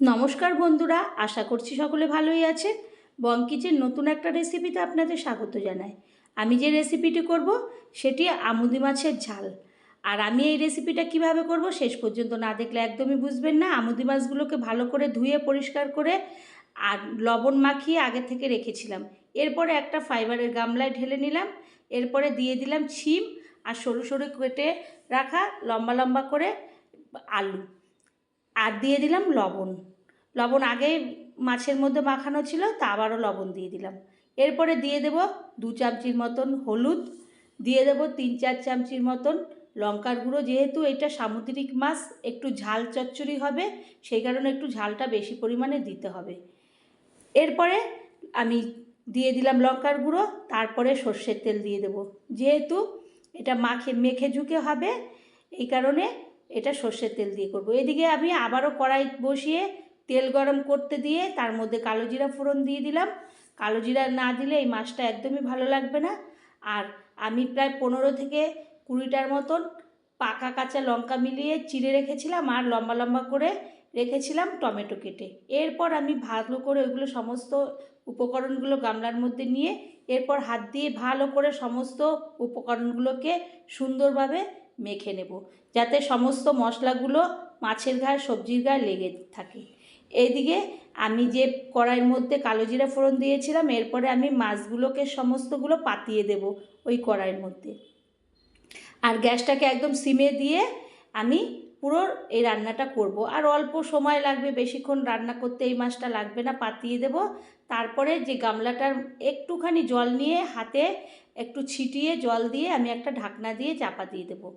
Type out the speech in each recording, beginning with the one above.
নমস্কার বন্ধুরা, আশা করছি সকলে ভালোই আছে বঙ্কিচের নতুন একটা রেসিপিতে আপনাদের স্বাগত জানাই। আমি যে রেসিপিটি করব, সেটি আমুদি মাছের ঝাল। আর আমি এই রেসিপিটা কীভাবে করব, শেষ পর্যন্ত না দেখলে একদমই বুঝবেন না। আমুদি মাছগুলোকে ভালো করে ধুয়ে, পরিষ্কার করে আর লবণ মাখিয়ে আগে থেকে রেখেছিলাম। এরপরে একটা ফাইবারের গামলায় ঢেলে নিলাম। এরপরে দিয়ে দিলাম ছিম আর সরু সরু কেটে রাখা লম্বা লম্বা করে আলু। আর দিয়ে দিলাম লবণ। লবণ আগে মাছের মধ্যে মাখানো ছিল, তা আবারও লবণ দিয়ে দিলাম। এরপরে দিয়ে দেব দু চামচির মতন হলুদ, দিয়ে দেব তিন চার চামচির মতন লঙ্কার গুঁড়ো। যেহেতু এটা সামুদ্রিক মাছ, একটু ঝাল চচ্চড়ি হবে, সেই কারণে একটু ঝালটা বেশি পরিমাণে দিতে হবে। এরপরে আমি দিয়ে দিলাম লঙ্কার গুঁড়ো, তারপরে সর্ষের তেল দিয়ে দেব। যেহেতু এটা মাখে, মেখে ঝুঁকে হবে, এই কারণে এটা সর্ষের তেল দিয়ে করব। এদিকে আমি আবারও কড়াই বসিয়ে তেল গরম করতে দিয়ে তার মধ্যে কালো জিরা ফোড়ন দিয়ে দিলাম। কালো জিরা না দিলে এই মাছটা একদমই ভালো লাগবে না। আর আমি প্রায় পনেরো থেকে কুড়িটার মতন পাকা কাঁচা লঙ্কা মিলিয়ে চিড়ে রেখেছিলাম আর লম্বা লম্বা করে রেখেছিলাম টমেটো কেটে। এরপর আমি ভালো করে ওইগুলো সমস্ত উপকরণগুলো গামলার মধ্যে নিয়ে এরপর হাত দিয়ে ভালো করে সমস্ত উপকরণগুলোকে সুন্দরভাবে মেখে নেব, যাতে সমস্ত মশলাগুলো মাছের ঘায়ে সবজির ঘায়ে লেগে থাকে। এইদিকে আমি যে কড়াইয়ের মধ্যে কালো জিরা ফোড়ন দিয়েছিলাম, এরপরে আমি মাছগুলোকে সমস্তগুলো পাতিয়ে দেব ওই কড়াইয়ের মধ্যে। আর গ্যাসটাকে একদম সিমে দিয়ে আমি পুরো এই রান্নাটা করব। আর অল্প সময় লাগবে, বেশিক্ষণ রান্না করতে এই মাছটা লাগবে না, পাতিয়ে দেব। তারপরে যে গামলাটার একটুখানি জল নিয়ে হাতে একটু ছিটিয়ে জল দিয়ে আমি একটা ঢাকনা দিয়ে চাপা দিয়ে দেবো।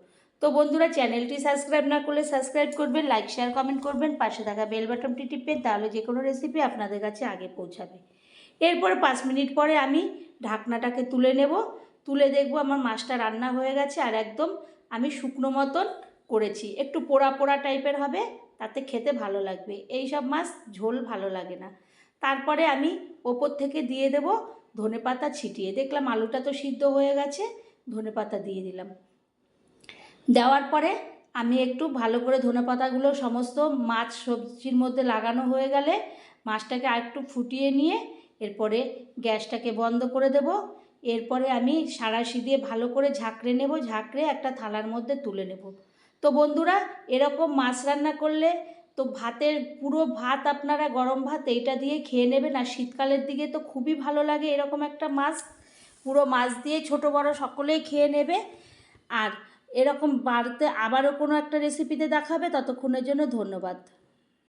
তো বন্ধুরা, চ্যানেলটি সাবস্ক্রাইব না করলে সাবস্ক্রাইব করবেন, লাইক, শেয়ার, কমেন্ট করবেন, পাশে থাকা বেল বাটনটি টিপবেন, তাহলে যে কোনো রেসিপি আপনাদের কাছে আগে পৌঁছাবে। এরপরে পাঁচ মিনিট পরে আমি ঢাকনাটাকে তুলে নেব। তুলে দেখব আমার মাছটা রান্না হয়ে গেছে, আর একদম আমি শুকনো মতন করেছি। একটু পোড়া পোড়া টাইপের হবে, তাতে খেতে ভালো লাগবে। এই সব মাছ ঝোল ভালো লাগে না। তারপরে আমি ওপর থেকে দিয়ে দেব ধনে পাতা ছিটিয়ে। দেখলাম আলুটা তো সিদ্ধ হয়ে গেছে, ধনে পাতা দিয়ে দিলাম। দেওয়ার পরে আমি একটু ভালো করে ধনে পাতাগুলো সমস্ত মাছ সবজির মধ্যে লাগানো হয়ে গেলে মাছটাকে আর একটু ফুটিয়ে নিয়ে এরপরে গ্যাসটাকে বন্ধ করে দেব। এরপরে আমি সাঁড়াশি দিয়ে ভালো করে ঝাঁকড়ে নেব, ঝাঁকড়ে একটা থালার মধ্যে তুলে নেব। তো বন্ধুরা, এরকম মাছ রান্না করলে তো ভাতের পুরো ভাত আপনারা গরম ভাত এইটা দিয়ে খেয়ে নেবেন। আর শীতকালের দিকে তো খুবই ভালো লাগে এরকম একটা মাছ। পুরো মাছ দিয়ে ছোট বড় সকলেই খেয়ে নেবে। আর এরকম বাড়তে আবারও কোনো একটা রেসিপিতে দেখাবে, ততক্ষণের জন্য ধন্যবাদ।